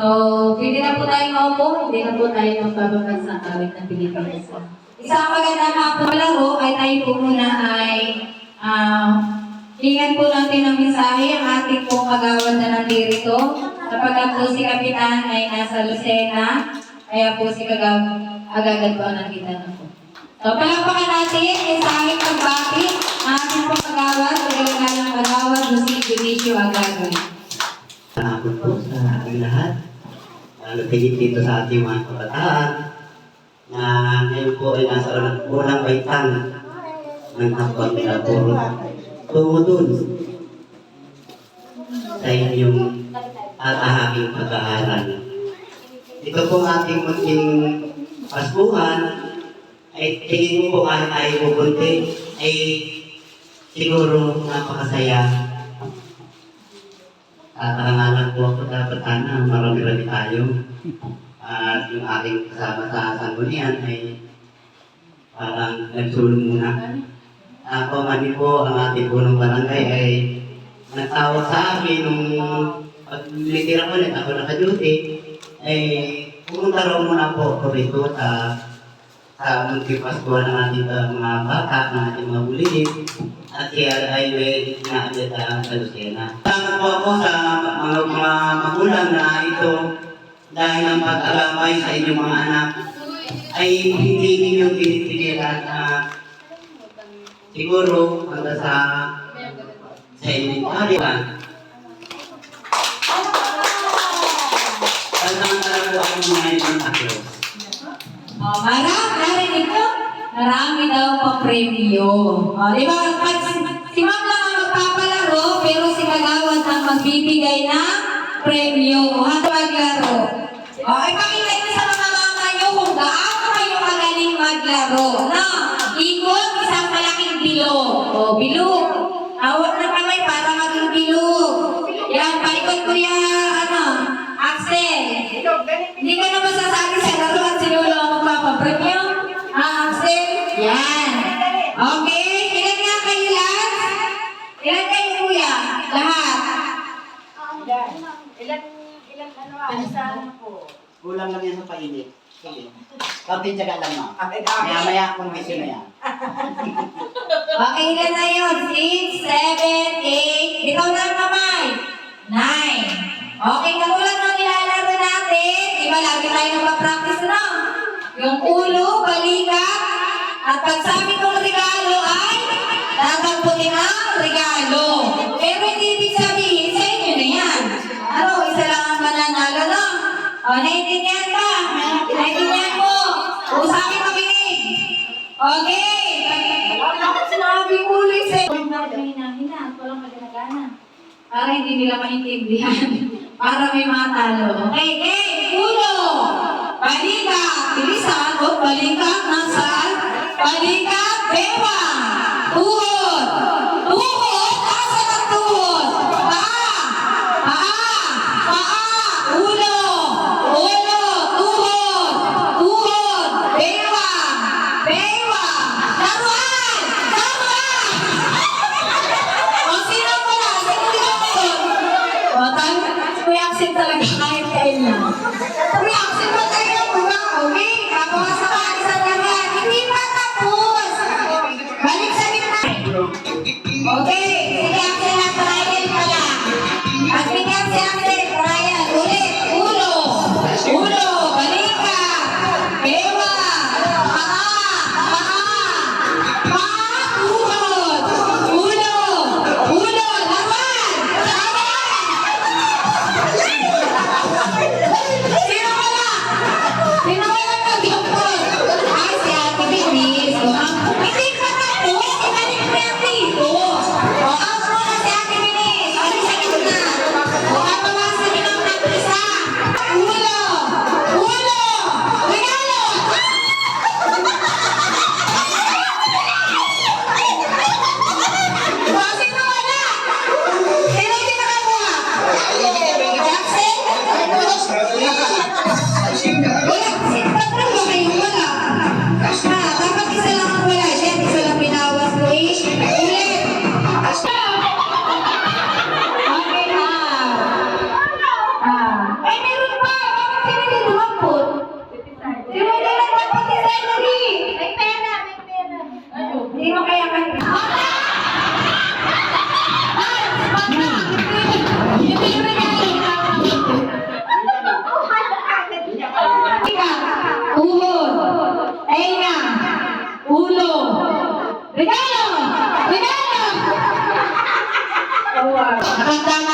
So, pwede na po tayo maupo, hindi na po tayo magbabagag sa awit ng Pilipinas. Isang magandang hapon laro ay tayo po muna ay uh, Hingan po natin ng mensahe ang ating pong kagawad na nandito. Kapag po si Kapitan ay nasa Lucena, kaya po si kagawad agagad po ang nandito na po. So, palakpakan natin sa aming pagbati ang ating pong kagawad, kagawad kagawad, si Dionisio Agagay. Po sa lahat. Lalo tigit dito sa ating mga kabataan na ngayon po ay nasa unang- baitang ng hapon nila puro tungo dun sa inyong at aking pag-aaral. Ito po ating munting Paskuhan ay tingin ko po kahit tayo pupunti ay siguro napakasaya at nangangalan po ako dapat sana marami-rami tayo. At yung ating kasama sa sanggunian ay parang nagsulong muna. Ako man din po, ang ating punong barangay ay nagtawag sa akin nung pag litira ko ako naka-duty, ay pumunta raw muna po ako rito sa sa Pasko ng ating uh, mga bata, ng ating mga bulilit, at siya ay may naagad sa Lucena. Salamat po ako sa mga, mga magulang na ito dahil ang pag-alamay sa inyong mga anak ay hindi ninyo pinipigilan na siguro hanggang sa sa inyong pariwan. Sasamantala po ako mga. Oh, marami, narinig ko? Marami daw pa premyo. Oh, di ba? Pag si- Ma'am lang ang magpapalaro, pero si Kagawad ang magbibigay ng premyo. At maglaro. Oh, ipakita niyo sa mga mama niyo kung gaano kayo magaling maglaro. No? Ikot, isang malaking bilog. Oh, bilog. Hawak na kamay para maging bilog. Yan, palikot ko yan, Axel. Hindi ka na masasabi sa laro at sinulo ang magpapapremyo? Ah, Axel? Yan. Okay, ilan nga kayo lahat? Ilan kayo kuya? Lahat. Ilan, ilan ano ah, isa po. Kulang lang yan sa painit. Sige. Kaunting tsaga lang ma. Maya-maya kung gusto na yan. Okay, ilan na yun? Six, seven, eight. Ikaw na ang kamay. Nine. Okay, Yung ulo, balikat, at pagsabi kong regalo ay tatamputin ang regalo. Pero hindi ibig sabihin sa inyo na yan. Ano, isa lang ang mananalo, no? O, naiintindihan ka? Naiintindihan mo? Usapin makinig. Okay. Wala akong sinabing ulit sa'yo. May hina-hina at walang maganagana. Para hindi nila maintindihan. Para may mga talo. Okay, okay. Uno. Balikat. Bilisan. O, balikat. Nasaan? Balikat. Bewa. Regalo! Regalo! Oh, Ang tama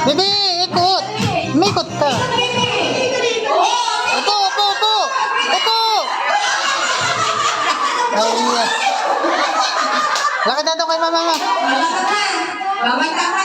Bibi, ikot! Mikot ka! Ito, ito, ito! Ito! Ay, yeah. Lakad na ito kay mama. Mama, tama.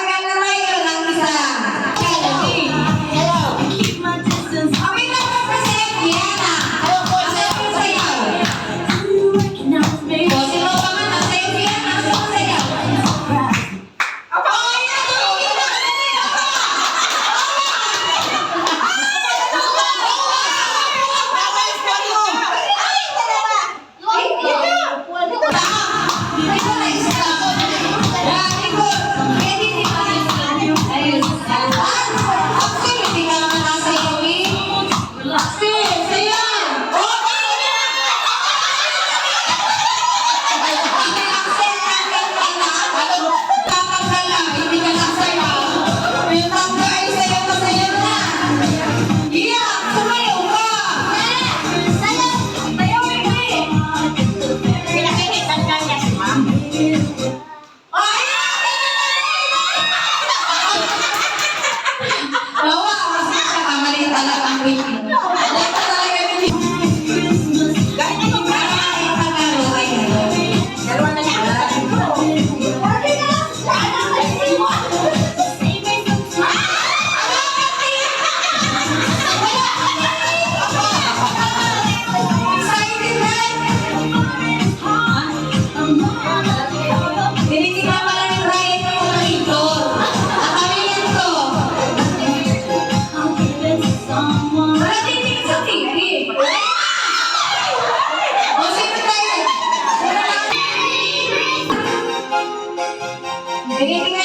Amen.